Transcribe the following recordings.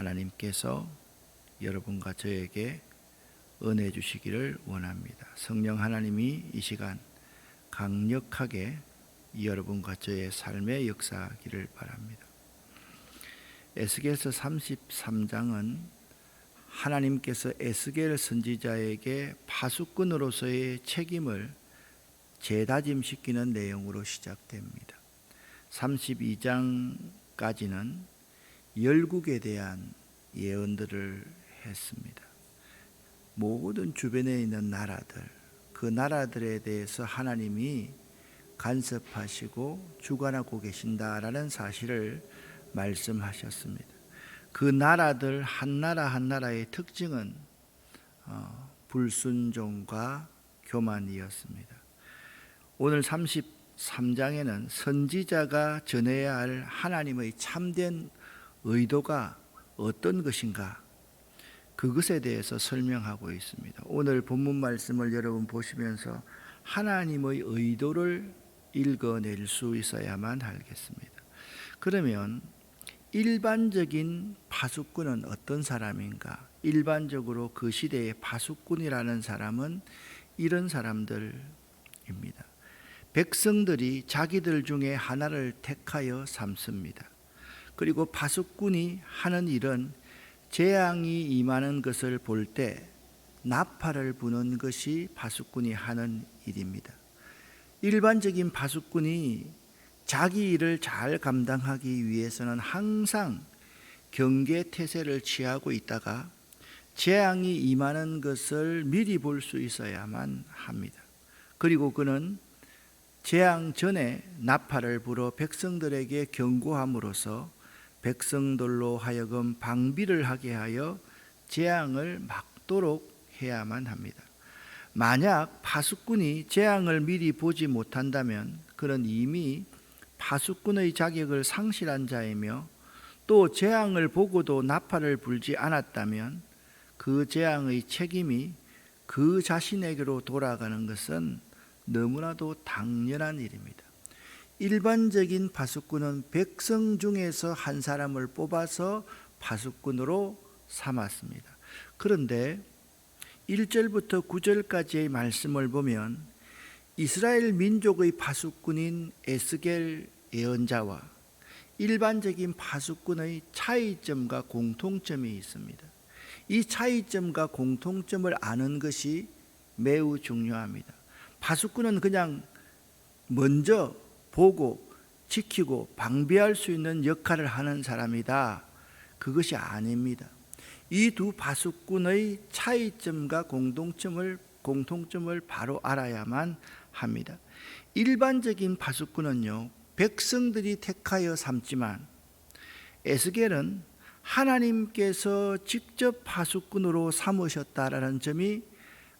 하나님께서 여러분과 저에게 은혜 주시기를 원합니다. 성령 하나님이 이 시간 강력하게 여러분과 저의 삶에 역사하기를 바랍니다. 에스겔서 33장은 하나님께서 에스겔 선지자에게 파수꾼으로서의 책임을 재다짐시키는 내용으로 시작됩니다. 32장까지는 열국에 대한 예언들을 했습니다. 모든 주변에 있는 나라들, 그 나라들에 대해서 하나님이 간섭하시고 주관하고 계신다라는 사실을 말씀하셨습니다. 그 나라들 한 나라 한 나라의 특징은 어, 불순종과 교만이었습니다. 오늘 33장에는 선지자가 전해야 할 하나님의 참된 의도가 어떤 것인가 그것에 대해서 설명하고 있습니다. 오늘 본문 말씀을 여러분 보시면서 하나님의 의도를 읽어낼 수 있어야만 하겠습니다. 그러면 일반적인 파수꾼은 어떤 사람인가? 일반적으로 그 시대의 파수꾼이라는 사람은 이런 사람들입니다. 백성들이 자기들 중에 하나를 택하여 삼습니다. 그리고 파수꾼이 하는 일은 재앙이 임하는 것을 볼 때 나팔을 부는 것이 파수꾼이 하는 일입니다. 일반적인 파수꾼이 자기 일을 잘 감당하기 위해서는 항상 경계 태세를 취하고 있다가 재앙이 임하는 것을 미리 볼 수 있어야만 합니다. 그리고 그는 재앙 전에 나팔을 불어 백성들에게 경고함으로써 백성들로 하여금 방비를 하게 하여 재앙을 막도록 해야만 합니다. 만약 파수꾼이 재앙을 미리 보지 못한다면 그는 이미 파수꾼의 자격을 상실한 자이며 또 재앙을 보고도 나팔을 불지 않았다면 그 재앙의 책임이 그 자신에게로 돌아가는 것은 너무나도 당연한 일입니다. 일반적인 파수꾼은 백성 중에서 한 사람을 뽑아서 파수꾼으로 삼았습니다. 그런데 1절부터 9절까지의 말씀을 보면 이스라엘 민족의 파수꾼인 에스겔 예언자와 일반적인 파수꾼의 차이점과 공통점이 있습니다. 이 차이점과 공통점을 아는 것이 매우 중요합니다. 파수꾼은 그냥 먼저 보고 지키고 방비할 수 있는 역할을 하는 사람이다. 그것이 아닙니다. 이두 파수꾼의 차이점과 공동점을 공통점을 바로 알아야만 합니다. 일반적인 파수꾼은요 백성들이 택하여 삼지만 에스겔은 하나님께서 직접 파수꾼으로 삼으셨다라는 점이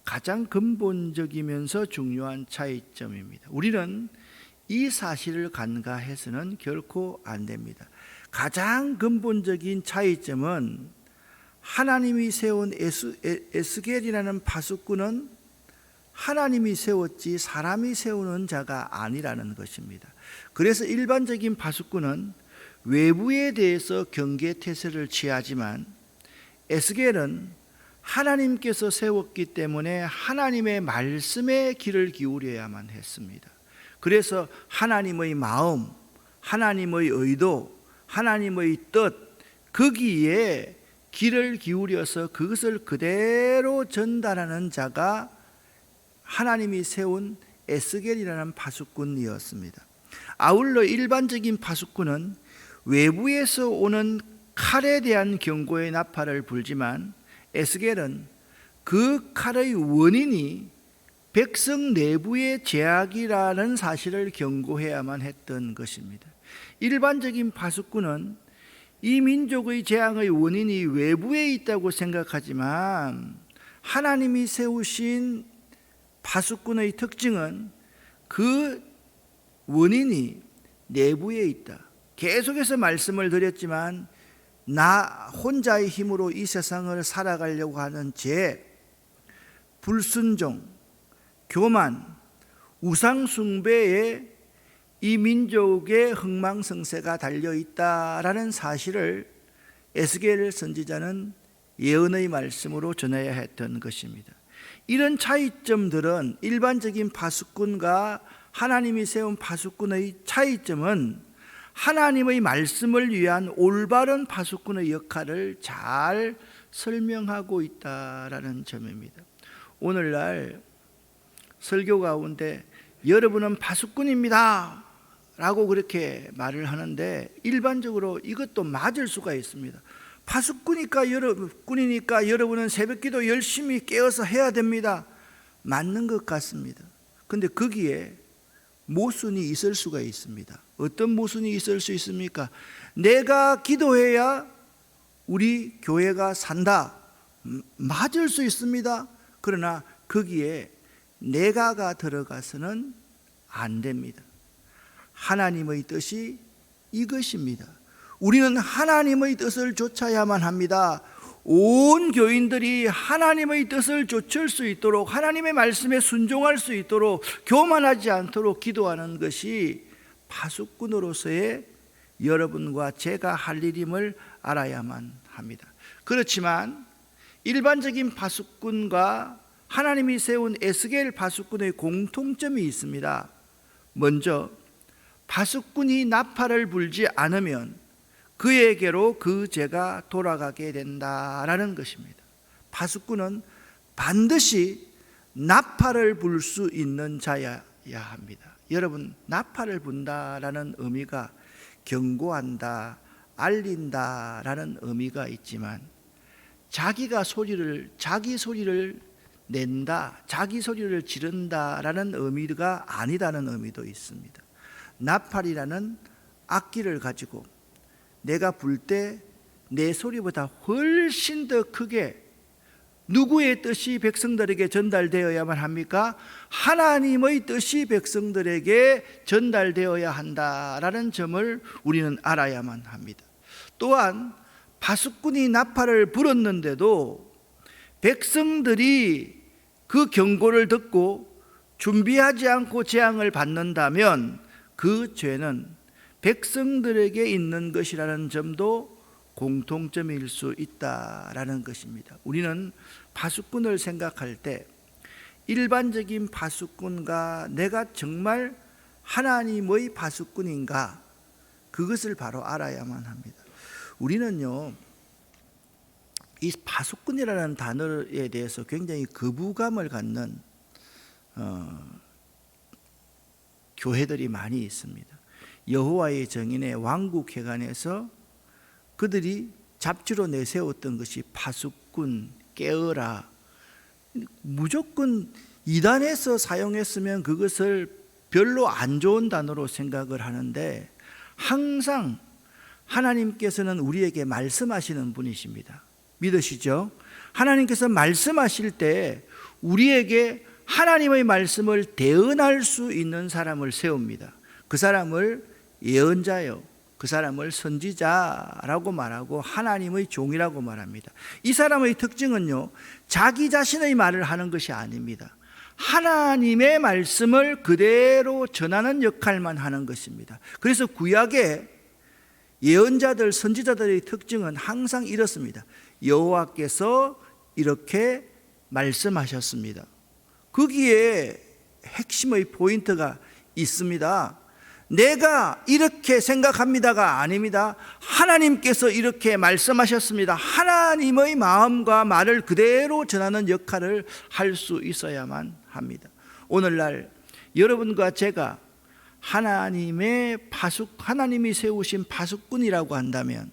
가장 근본적이면서 중요한 차이점입니다. 우리는 이 사실을 간과해서는 결코 안 됩니다. 가장 근본적인 차이점은 하나님이 세운 에스, 에스겔이라는 파수꾼은 하나님이 세웠지 사람이 세우는 자가 아니라는 것입니다. 그래서 일반적인 파수꾼은 외부에 대해서 경계 태세를 취하지만 에스겔은 하나님께서 세웠기 때문에 하나님의 말씀에 귀를 기울여야만 했습니다. 그래서 하나님의 마음, 하나님의 의도, 하나님의 뜻 거기에 귀를 기울여서 그것을 그대로 전달하는 자가 하나님이 세운 에스겔이라는 파수꾼이었습니다. 아울러 일반적인 파수꾼은 외부에서 오는 칼에 대한 경고의 나팔을 불지만 에스겔은 그 칼의 원인이 백성 내부의 제약이라는 사실을 경고해야만 했던 것입니다. 일반적인 파수꾼은 이 민족의 재앙의 원인이 외부에 있다고 생각하지만 하나님이 세우신 파수꾼의 특징은 그 원인이 내부에 있다. 계속해서 말씀을 드렸지만 나 혼자의 힘으로 이 세상을 살아가려고 하는 죄, 불순종, 교만, 우상숭배에 이 민족의 흥망성쇠가 달려 있다라는 사실을 에스겔 선지자는 예언의 말씀으로 전해야 했던 것입니다. 이런 차이점들은 일반적인 파수꾼과 하나님이 세운 파수꾼의 차이점은 하나님의 말씀을 위한 올바른 파수꾼의 역할을 잘 설명하고 있다라는 점입니다. 오늘날 설교 가운데 여러분은 파수꾼입니다. 라고 그렇게 말을 하는데 일반적으로 이것도 맞을 수가 있습니다. 파수꾼이니까 여러분이니까 여러분은 새벽 기도 열심히 깨어서 해야 됩니다. 맞는 것 같습니다. 근데 거기에 모순이 있을 수가 있습니다. 어떤 모순이 있을 수 있습니까? 내가 기도해야 우리 교회가 산다. 음, 맞을 수 있습니다. 그러나 거기에 내가가 들어가서는 안 됩니다. 하나님의 뜻이 이것입니다. 우리는 하나님의 뜻을 좇아야만 합니다. 온 교인들이 하나님의 뜻을 좇을 수 있도록 하나님의 말씀에 순종할 수 있도록 교만하지 않도록 기도하는 것이 파수꾼으로서의 여러분과 제가 할 일임을 알아야만 합니다. 그렇지만 일반적인 파수꾼과 하나님이 세운 에스겔 파수꾼의 공통점이 있습니다. 먼저 파수꾼이 나팔을 불지 않으면 그에게로 그 죄가 돌아가게 된다라는 것입니다. 파수꾼은 반드시 나팔을 불 수 있는 자여야 합니다. 여러분, 나팔을 분다라는 의미가 경고한다, 알린다라는 의미가 있지만 자기가 소리를 자기 소리를 낸다, 자기 소리를 지른다라는 의미가 아니다는 의미도 있습니다. 나팔이라는 악기를 가지고 내가 불 때 내 소리보다 훨씬 더 크게 누구의 뜻이 백성들에게 전달되어야만 합니까? 하나님의 뜻이 백성들에게 전달되어야 한다라는 점을 우리는 알아야만 합니다. 또한 바수꾼이 나팔을 불었는데도 백성들이 그 경고를 듣고 준비하지 않고 재앙을 받는다면 그 죄는 백성들에게 있는 것이라는 점도 공통점일 수 있다라는 것입니다. 우리는 파수꾼을 생각할 때 일반적인 파수꾼과 내가 정말 하나님의 파수꾼인가 그것을 바로 알아야만 합니다. 우리는요 이 파수꾼이라는 단어에 대해서 굉장히 거부감을 갖는 어, 교회들이 많이 있습니다. 여호와의 정인의 왕국 회관에서 그들이 잡지로 내세웠던 것이 파수꾼 깨어라 무조건 이단에서 사용했으면 그것을 별로 안 좋은 단어로 생각을 하는데 항상 하나님께서는 우리에게 말씀하시는 분이십니다. 믿으시죠? 하나님께서 말씀하실 때 우리에게 하나님의 말씀을 대언할 수 있는 사람을 세웁니다. 그 사람을 예언자요. 그 사람을 선지자라고 말하고 하나님의 종이라고 말합니다. 이 사람의 특징은요, 자기 자신의 말을 하는 것이 아닙니다. 하나님의 말씀을 그대로 전하는 역할만 하는 것입니다. 그래서 구약의 예언자들, 선지자들의 특징은 항상 이렇습니다. 여호와께서 이렇게 말씀하셨습니다. 거기에 핵심의 포인트가 있습니다. 내가 이렇게 생각합니다가 아닙니다. 하나님께서 이렇게 말씀하셨습니다. 하나님의 마음과 말을 그대로 전하는 역할을 할 수 있어야만 합니다. 오늘날 여러분과 제가 하나님의 파수 하나님이 세우신 파수꾼이라고 한다면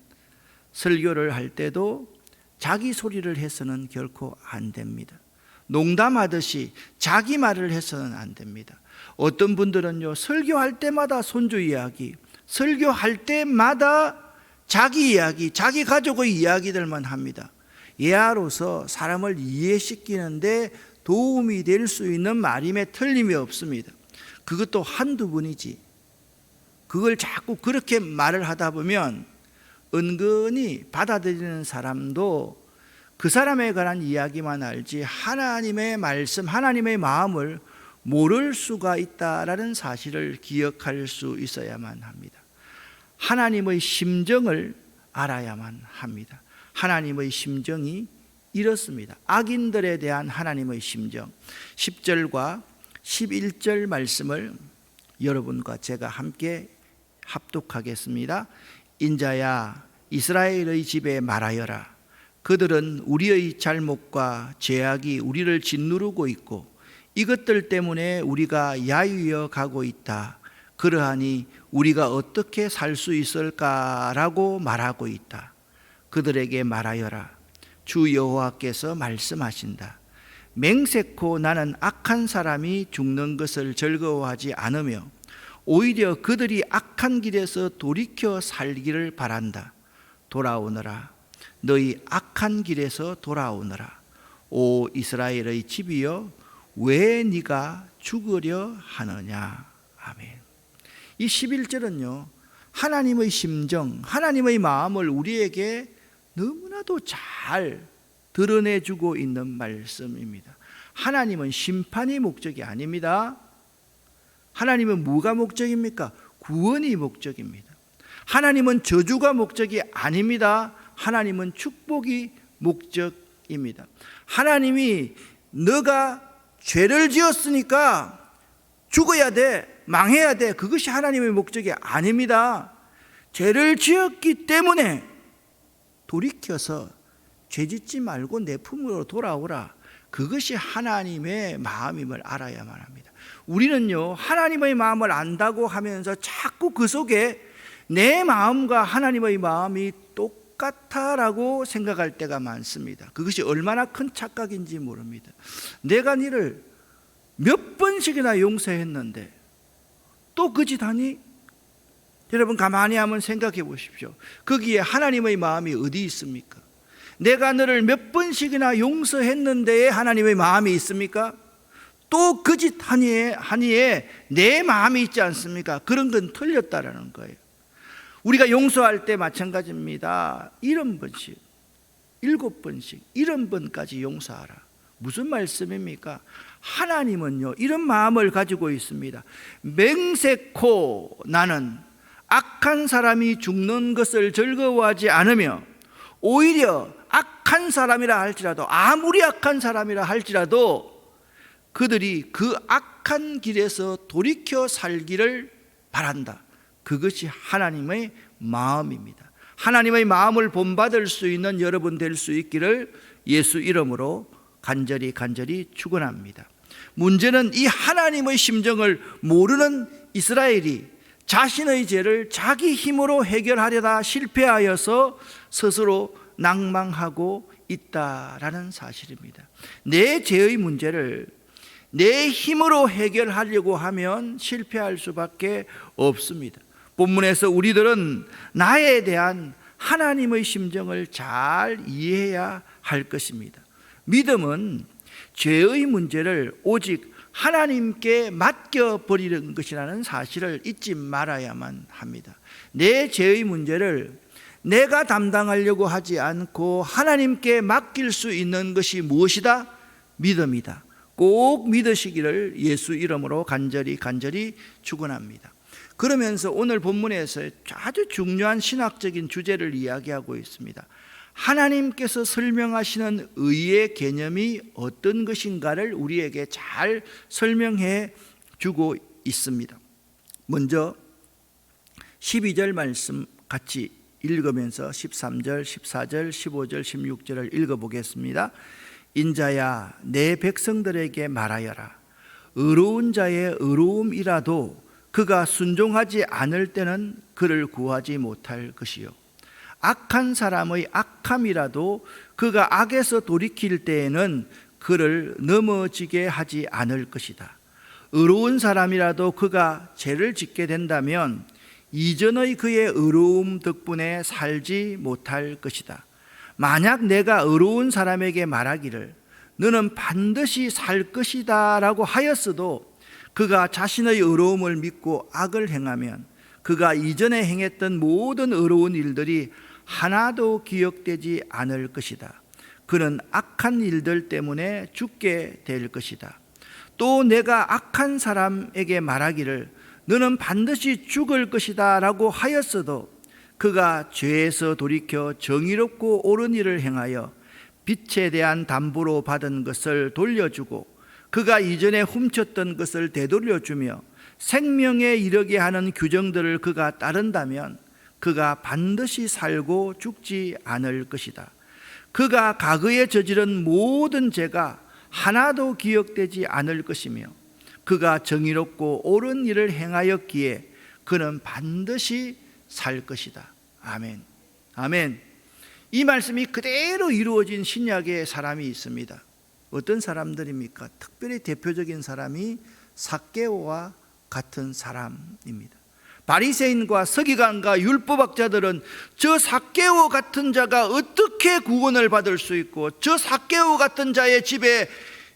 설교를 할 때도 자기 소리를 해서는 결코 안 됩니다. 농담하듯이 자기 말을 해서는 안 됩니다. 어떤 분들은요, 설교할 때마다 손주 이야기, 설교할 때마다 자기 이야기, 자기 가족의 이야기들만 합니다. 예아로서 사람을 이해시키는데 도움이 될 수 있는 말임에 틀림이 없습니다. 그것도 한두 분이지. 그걸 자꾸 그렇게 말을 하다 보면 은근히 받아들이는 사람도 그 사람에 관한 이야기만 알지 하나님의 말씀, 하나님의 마음을 모를 수가 있다라는 사실을 기억할 수 있어야만 합니다. 하나님의 심정을 알아야만 합니다. 하나님의 심정이 이렇습니다. 악인들에 대한 하나님의 심정. 10절과 11절 말씀을 여러분과 제가 함께 합독하겠습니다. 인자야 이스라엘의 집에 말하여라. 그들은 우리의 잘못과 죄악이 우리를 짓누르고 있고 이것들 때문에 우리가 야유어 가고 있다. 그러하니 우리가 어떻게 살 수 있을까라고 말하고 있다. 그들에게 말하여라. 주 여호와께서 말씀하신다. 맹세코 나는 악한 사람이 죽는 것을 즐거워하지 않으며 오히려 그들이 악한 길에서 돌이켜 살기를 바란다. 돌아오너라. 너희 악한 길에서 돌아오너라. 오 이스라엘의 집이여 왜 네가 죽으려 하느냐. 아멘. 이 11절은요. 하나님의 심정, 하나님의 마음을 우리에게 너무나도 잘 드러내 주고 있는 말씀입니다. 하나님은 심판이 목적이 아닙니다. 하나님은 뭐가 목적입니까? 구원이 목적입니다. 하나님은 저주가 목적이 아닙니다. 하나님은 축복이 목적입니다. 하나님이 너가 죄를 지었으니까 죽어야 돼, 망해야 돼. 그것이 하나님의 목적이 아닙니다. 죄를 지었기 때문에 돌이켜서 죄 짓지 말고 내 품으로 돌아오라. 그것이 하나님의 마음임을 알아야만 합니다. 우리는요, 하나님의 마음을 안다고 하면서 자꾸 그 속에 내 마음과 하나님의 마음이 똑같아라고 생각할 때가 많습니다. 그것이 얼마나 큰 착각인지 모릅니다. 내가 니를 몇 번씩이나 용서했는데 또 그 짓 하니? 여러분 가만히 한번 생각해 보십시오. 거기에 하나님의 마음이 어디 있습니까? 내가 너를 몇 번씩이나 용서했는데 하나님의 마음이 있습니까? 또 그 짓 하니에, 하니에 내 마음이 있지 않습니까? 그런 건 틀렸다라는 거예요. 우리가 용서할 때 마찬가지입니다. 이런 번씩, 일곱 번씩, 이런 번까지 용서하라. 무슨 말씀입니까? 하나님은요, 이런 마음을 가지고 있습니다. 맹세코 나는 악한 사람이 죽는 것을 즐거워하지 않으며 오히려 악한 사람이라 할지라도 아무리 악한 사람이라 할지라도 그들이 그 악한 길에서 돌이켜 살기를 바란다. 그것이 하나님의 마음입니다. 하나님의 마음을 본받을 수 있는 여러분 될 수 있기를 예수 이름으로 간절히 간절히 축원합니다. 문제는 이 하나님의 심정을 모르는 이스라엘이 자신의 죄를 자기 힘으로 해결하려다 실패하여서 스스로 낭망하고 있다라는 사실입니다. 내 죄의 문제를 내 힘으로 해결하려고 하면 실패할 수밖에 없습니다. 본문에서 우리들은 나에 대한 하나님의 심정을 잘 이해해야 할 것입니다. 믿음은 죄의 문제를 오직 하나님께 맡겨버리는 것이라는 사실을 잊지 말아야만 합니다. 내 죄의 문제를 내가 담당하려고 하지 않고 하나님께 맡길 수 있는 것이 무엇이다? 믿음이다. 꼭 믿으시기를 예수 이름으로 간절히 간절히 축원합니다. 그러면서 오늘 본문에서 아주 중요한 신학적인 주제를 이야기하고 있습니다. 하나님께서 설명하시는 의의 개념이 어떤 것인가를 우리에게 잘 설명해 주고 있습니다. 먼저 12절 말씀 같이 읽으면서 13절, 14절, 15절, 16절을 읽어보겠습니다. 인자야, 내 백성들에게 말하여라. 의로운 자의 의로움이라도 그가 순종하지 않을 때는 그를 구하지 못할 것이요. 악한 사람의 악함이라도 그가 악에서 돌이킬 때에는 그를 넘어지게 하지 않을 것이다. 의로운 사람이라도 그가 죄를 짓게 된다면 이전의 그의 의로움 덕분에 살지 못할 것이다. 만약 내가 의로운 사람에게 말하기를 너는 반드시 살 것이다 라고 하였어도 그가 자신의 의로움을 믿고 악을 행하면 그가 이전에 행했던 모든 의로운 일들이 하나도 기억되지 않을 것이다. 그는 악한 일들 때문에 죽게 될 것이다. 또 내가 악한 사람에게 말하기를 너는 반드시 죽을 것이다 라고 하였어도 그가 죄에서 돌이켜 정의롭고 옳은 일을 행하여 빛에 대한 담보로 받은 것을 돌려주고 그가 이전에 훔쳤던 것을 되돌려주며 생명에 이르게 하는 규정들을 그가 따른다면 그가 반드시 살고 죽지 않을 것이다. 그가 과거에 저지른 모든 죄가 하나도 기억되지 않을 것이며 그가 정의롭고 옳은 일을 행하였기에 그는 반드시 살 것이다. 아멘. 아멘. 이 말씀이 그대로 이루어진 신약의 사람이 있습니다. 어떤 사람들입니까? 특별히 대표적인 사람이 사케오와 같은 사람입니다. 바리새인과 서기관과 율법학자들은 저 사케오 같은 자가 어떻게 구원을 받을 수 있고 저 사케오 같은 자의 집에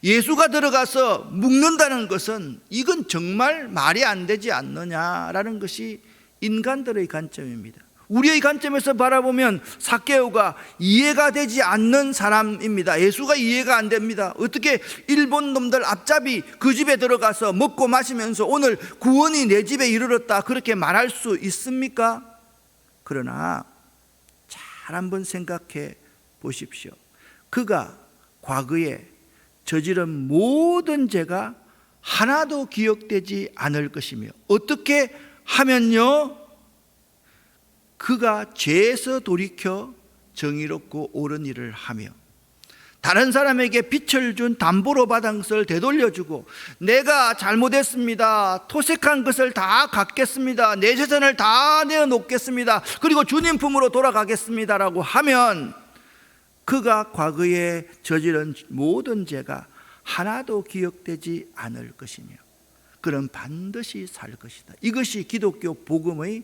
예수가 들어가서 묵는다는 것은 이건 정말 말이 안 되지 않느냐라는 것이 인간들의 관점입니다. 우리의 관점에서 바라보면 사케오가 이해가 되지 않는 사람입니다. 예수가 이해가 안 됩니다. 어떻게 일본 놈들 앞잡이 그 집에 들어가서 먹고 마시면서 오늘 구원이 내 집에 이르렀다 그렇게 말할 수 있습니까? 그러나 잘 한번 생각해 보십시오. 그가 과거에 저지른 모든 죄가 하나도 기억되지 않을 것이며 어떻게 하면요? 그가 죄에서 돌이켜 정의롭고 옳은 일을 하며 다른 사람에게 빛을 준 담보로 받은 것을 되돌려주고 내가 잘못했습니다. 토색한 것을 다 갚겠습니다. 내 재산을 다 내어놓겠습니다. 그리고 주님 품으로 돌아가겠습니다라고 하면 그가 과거에 저지른 모든 죄가 하나도 기억되지 않을 것이며 그는 반드시 살 것이다. 이것이 기독교 복음의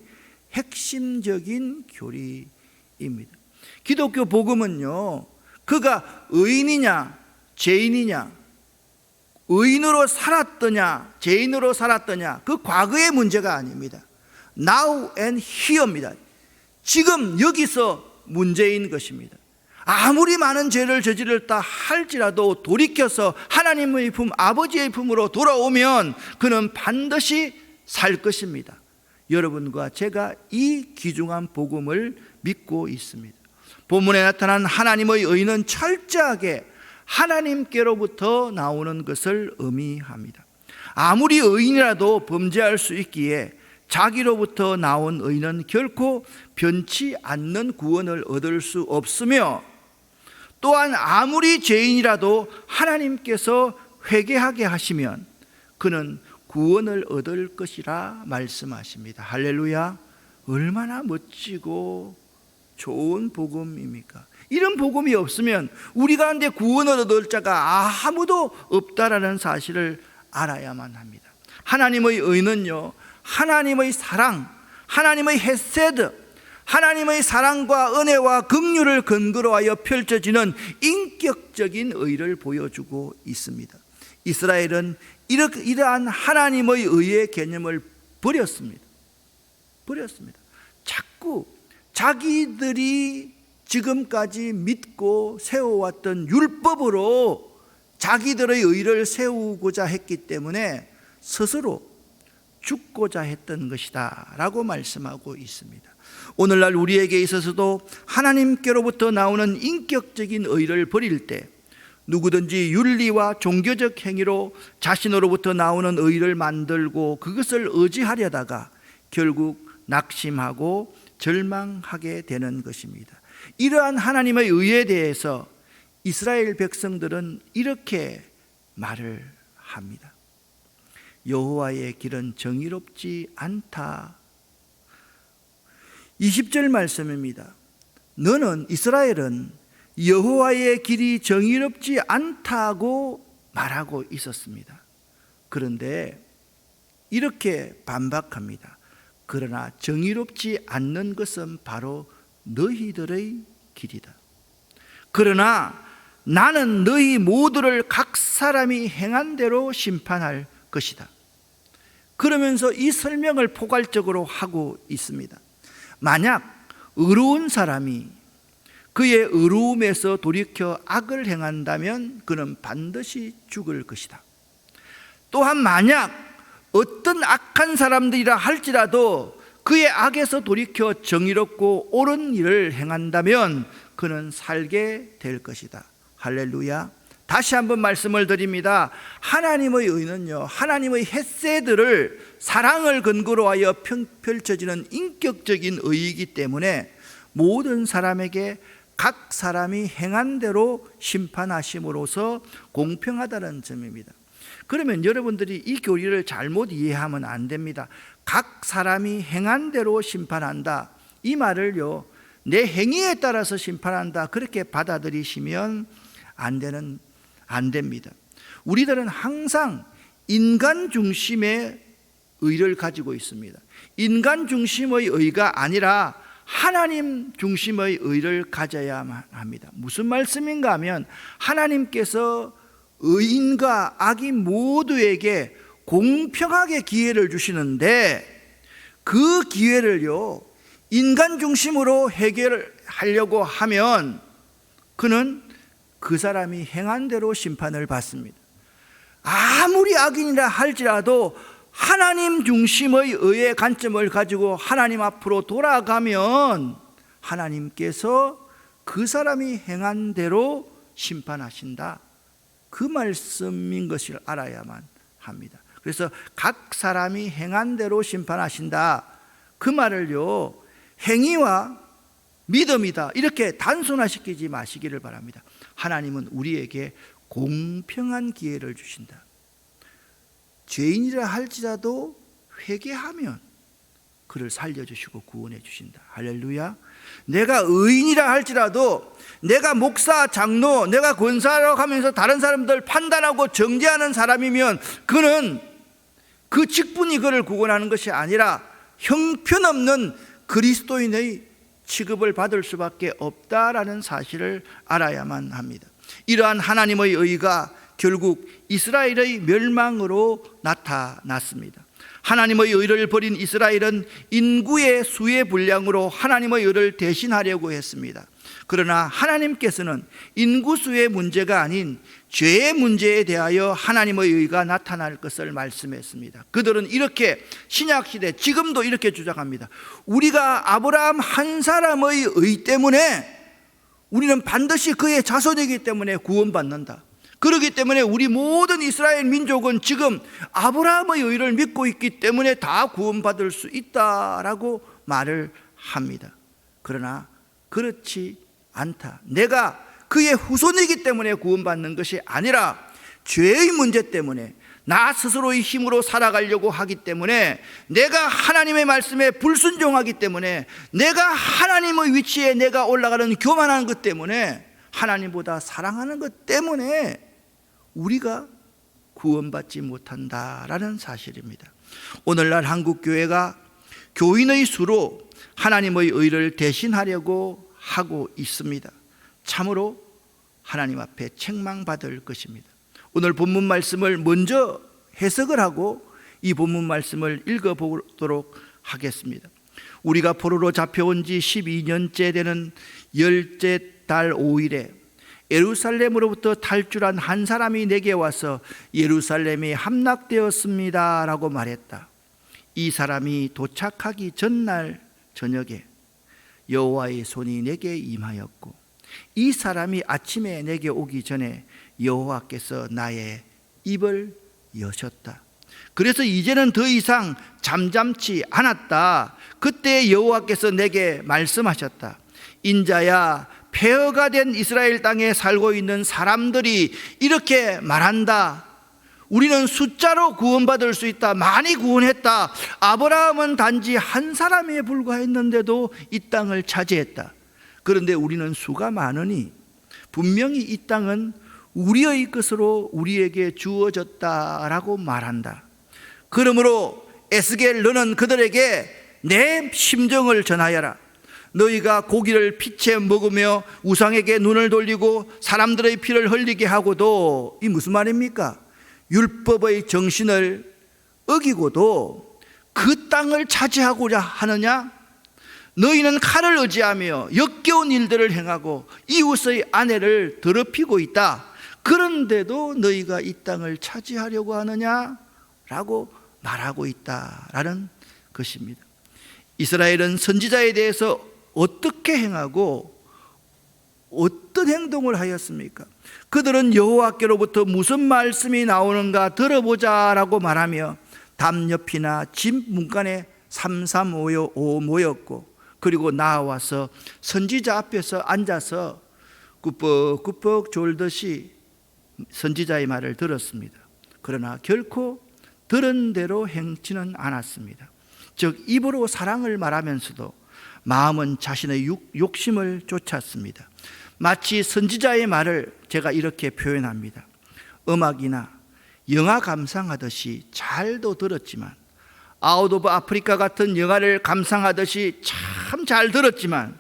핵심적인 교리입니다. 기독교 복음은요, 그가 의인이냐, 죄인이냐, 의인으로 살았더냐, 죄인으로 살았더냐, 그 과거의 문제가 아닙니다. Now and here입니다. 지금 여기서 문제인 것입니다. 아무리 많은 죄를 저지르다 할지라도 돌이켜서 하나님의 품, 아버지의 품으로 돌아오면 그는 반드시 살 것입니다. 여러분과 제가 이 귀중한 복음을 믿고 있습니다. 본문에 나타난 하나님의 의는 철저하게 하나님께로부터 나오는 것을 의미합니다. 아무리 의인이라도 범죄할 수 있기에 자기로부터 나온 의는 결코 변치 않는 구원을 얻을 수 없으며 또한 아무리 죄인이라도 하나님께서 회개하게 하시면 그는 구원을 얻을 것이라 말씀하십니다. 할렐루야. 얼마나 멋지고 좋은 복음입니까? 이런 복음이 없으면 우리 가운데 구원을 얻을 자가 아무도 없다라는 사실을 알아야만 합니다. 하나님의 의는요, 하나님의 사랑, 하나님의 헤세드, 하나님의 사랑과 은혜와 긍휼을 근거로 하여 펼쳐지는 인격적인 의를 보여주고 있습니다. 이스라엘은 이러한 하나님의 의의 개념을 버렸습니다. 버렸습니다. 자꾸 자기들이 지금까지 믿고 세워왔던 율법으로 자기들의 의를 세우고자 했기 때문에 스스로 죽고자 했던 것이다 라고 말씀하고 있습니다. 오늘날 우리에게 있어서도 하나님께로부터 나오는 인격적인 의를 버릴 때 누구든지 윤리와 종교적 행위로 자신으로부터 나오는 의를 만들고 그것을 의지하려다가 결국 낙심하고 절망하게 되는 것입니다. 이러한 하나님의 의에 대해서 이스라엘 백성들은 이렇게 말을 합니다. 여호와의 길은 정의롭지 않다. 20절 말씀입니다. 너는 이스라엘은 여호와의 길이 정의롭지 않다고 말하고 있었습니다. 그런데 이렇게 반박합니다. 그러나 정의롭지 않는 것은 바로 너희들의 길이다. 그러나 나는 너희 모두를 각 사람이 행한 대로 심판할 것이다. 그러면서 이 설명을 포괄적으로 하고 있습니다. 만약 의로운 사람이 그의 의로움에서 돌이켜 악을 행한다면 그는 반드시 죽을 것이다. 또한 만약 어떤 악한 사람들이라 할지라도 그의 악에서 돌이켜 정의롭고 옳은 일을 행한다면 그는 살게 될 것이다. 할렐루야. 다시 한번 말씀을 드립니다. 하나님의 의는요, 하나님의 햇새들을 사랑을 근거로 하여 펼- 펼쳐지는 인격적인 의이기 때문에 모든 사람에게 각 사람이 행한 대로 심판하심으로써 공평하다는 점입니다. 그러면 여러분들이 이 교리를 잘못 이해하면 안 됩니다. 각 사람이 행한 대로 심판한다. 이 말을요, 내 행위에 따라서 심판한다. 그렇게 받아들이시면 안 되는, 안 됩니다. 우리들은 항상 인간 중심의 의를 가지고 있습니다. 인간 중심의 의가 아니라 하나님 중심의 의를 가져야만 합니다. 무슨 말씀인가 하면 하나님께서 의인과 악인 모두에게 공평하게 기회를 주시는데 그 기회를요, 인간 중심으로 해결하려고 하면 그는 그 사람이 행한 대로 심판을 받습니다. 아무리 악인이라 할지라도 하나님 중심의 의의 관점을 가지고 하나님 앞으로 돌아가면 하나님께서 그 사람이 행한 대로 심판하신다. 그 말씀인 것을 알아야만 합니다. 그래서 각 사람이 행한 대로 심판하신다. 그 말을요, 행위와 믿음이다. 이렇게 단순화시키지 마시기를 바랍니다. 하나님은 우리에게 공평한 기회를 주신다. 죄인이라 할지라도 회개하면 그를 살려주시고 구원해 주신다. 할렐루야. 내가 의인이라 할지라도 내가 목사, 장로, 내가 권사라고 하면서 다른 사람들 판단하고 정죄하는 사람이면 그는 그 직분이 그를 구원하는 것이 아니라 형편없는 그리스도인의 취급을 받을 수밖에 없다라는 사실을 알아야만 합니다. 이러한 하나님의 의가 결국 이스라엘의 멸망으로 나타났습니다. 하나님의 의를 버린 이스라엘은 인구의 수의 분량으로 하나님의 의를 대신하려고 했습니다. 그러나 하나님께서는 인구수의 문제가 아닌 죄의 문제에 대하여 하나님의 의가 나타날 것을 말씀했습니다. 그들은 이렇게 신약 시대 지금도 이렇게 주장합니다. 우리가 아브라함 한 사람의 의 때문에 우리는 반드시 그의 자손이기 때문에 구원받는다. 그렇기 때문에 우리 모든 이스라엘 민족은 지금 아브라함의 의를 믿고 있기 때문에 다 구원받을 수 있다라고 말을 합니다. 그러나 그렇지 않다. 내가 그의 후손이기 때문에 구원받는 것이 아니라 죄의 문제 때문에 나 스스로의 힘으로 살아가려고 하기 때문에 내가 하나님의 말씀에 불순종하기 때문에 내가 하나님의 위치에 내가 올라가는 교만한 것 때문에 하나님보다 사랑하는 것 때문에 우리가 구원받지 못한다라는 사실입니다. 오늘날 한국 교회가 교인의 수로 하나님의 의를 대신하려고 하고 있습니다. 참으로 하나님 앞에 책망받을 것입니다. 오늘 본문 말씀을 먼저 해석을 하고 이 본문 말씀을 읽어보도록 하겠습니다. 우리가 포로로 잡혀온 지 12년째 되는 열째 달 5일에 예루살렘으로부터 탈출한 한 사람이 내게 와서 예루살렘이 함락되었습니다. 라고 말했다. 이 사람이 도착하기 전날 저녁에 여호와의 손이 내게 임하였고 이 사람이 아침에 내게 오기 전에 여호와께서 나의 입을 여셨다. 그래서 이제는 더 이상 잠잠치 않았다. 그때 여호와께서 내게 말씀하셨다. 인자야 폐허가 된 이스라엘 땅에 살고 있는 사람들이 이렇게 말한다. 우리는 숫자로 구원받을 수 있다. 많이 구원했다. 아브라함은 단지 한 사람에 불과했는데도 이 땅을 차지했다. 그런데 우리는 수가 많으니 분명히 이 땅은 우리의 것으로 우리에게 주어졌다라고 말한다. 그러므로 에스겔 너는 그들에게 내 심정을 전하여라. 너희가 고기를 피채 먹으며 우상에게 눈을 돌리고 사람들의 피를 흘리게 하고도 이 무슨 말입니까? 율법의 정신을 어기고도 그 땅을 차지하고자 하느냐? 너희는 칼을 의지하며 역겨운 일들을 행하고 이웃의 아내를 더럽히고 있다. 그런데도 너희가 이 땅을 차지하려고 하느냐? 라고 말하고 있다라는 것입니다. 이스라엘은 선지자에 대해서 어떻게 행하고 어떤 행동을 하였습니까? 그들은 여호와께로부터 무슨 말씀이 나오는가 들어보자라고 말하며 담 옆이나 집 문간에 삼삼오오 모였고 그리고 나와서 선지자 앞에서 앉아서 꾸벅꾸벅 졸듯이 선지자의 말을 들었습니다. 그러나 결코 들은 대로 행치는 않았습니다. 즉 입으로 사랑을 말하면서도 마음은 자신의 욕, 욕심을 쫓았습니다. 마치 선지자의 말을 제가 이렇게 표현합니다. 음악이나 영화 감상하듯이 잘도 들었지만 아웃 오브 아프리카 같은 영화를 감상하듯이 참 잘 들었지만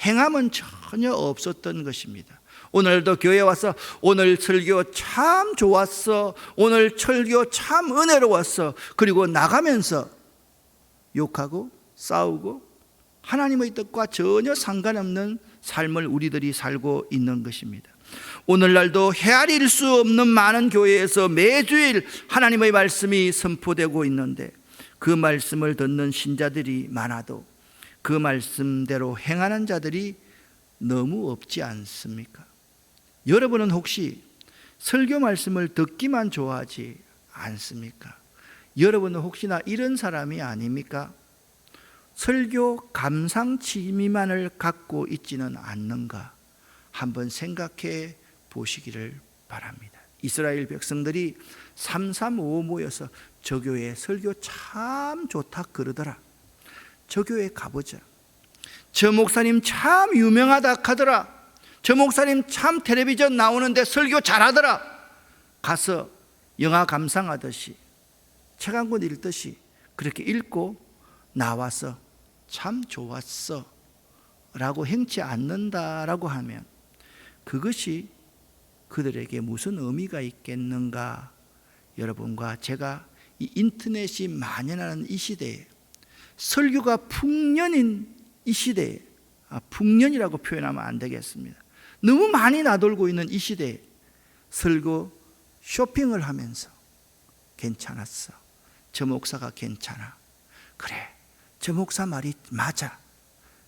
행함은 전혀 없었던 것입니다. 오늘도 교회 와서 오늘 설교 참 좋았어. 오늘 설교 참 은혜로웠어. 그리고 나가면서 욕하고 싸우고 하나님의 뜻과 전혀 상관없는 삶을 우리들이 살고 있는 것입니다. 오늘날도 헤아릴 수 없는 많은 교회에서 매주일 하나님의 말씀이 선포되고 있는데 그 말씀을 듣는 신자들이 많아도 그 말씀대로 행하는 자들이 너무 없지 않습니까? 여러분은 혹시 설교 말씀을 듣기만 좋아하지 않습니까? 여러분은 혹시나 이런 사람이 아닙니까? 설교 감상 취미만을 갖고 있지는 않는가 한번 생각해 보시기를 바랍니다. 이스라엘 백성들이 삼삼오오 모여서 저 교회 설교 참 좋다 그러더라. 저 교회 가보자. 저 목사님 참 유명하다 하더라. 저 목사님 참 텔레비전 나오는데 설교 잘하더라. 가서 영화 감상하듯이 책 한 권 읽듯이 그렇게 읽고 나와서 참 좋았어. 라고 행치 않는다라고 하면 그것이 그들에게 무슨 의미가 있겠는가? 여러분과 제가 이 인터넷이 만연하는 이 시대에 설교가 풍년인 이 시대에 아, 풍년이라고 표현하면 안 되겠습니다. 너무 많이 나돌고 있는 이 시대에 설교 쇼핑을 하면서 괜찮았어. 저 목사가 괜찮아. 그래 저 목사 말이 맞아.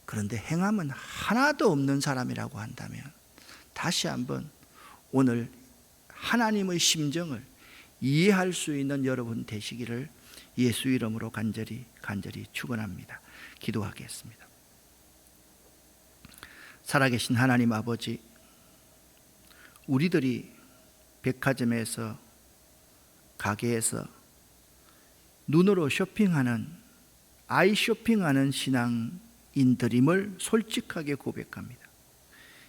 그런데 행함은 하나도 없는 사람이라고 한다면 다시 한번 오늘 하나님의 심정을 이해할 수 있는 여러분 되시기를 예수 이름으로 간절히 간절히 축원합니다. 기도하겠습니다. 살아계신 하나님 아버지 우리들이 백화점에서 가게에서 눈으로 쇼핑하는 아이 쇼핑하는 신앙인들임을 솔직하게 고백합니다.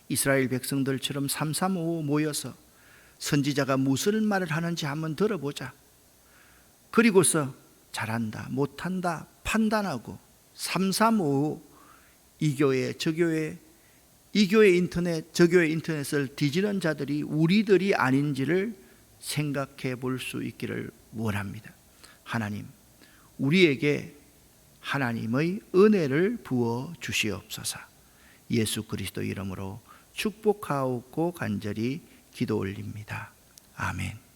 이스라엘 백성들처럼 삼삼오오 모여서 선지자가 무슨 말을 하는지 한번 들어보자. 그리고서 잘한다, 못한다 판단하고 삼삼오오 이 교회, 저 교회, 이 교회 인터넷, 저 교회 인터넷을 뒤지는 자들이 우리들이 아닌지를 생각해 볼 수 있기를 원합니다. 하나님, 우리에게 하나님의 은혜를 부어 주시옵소서. 예수 그리스도 이름으로 축복하옵고 간절히 기도 올립니다. 아멘.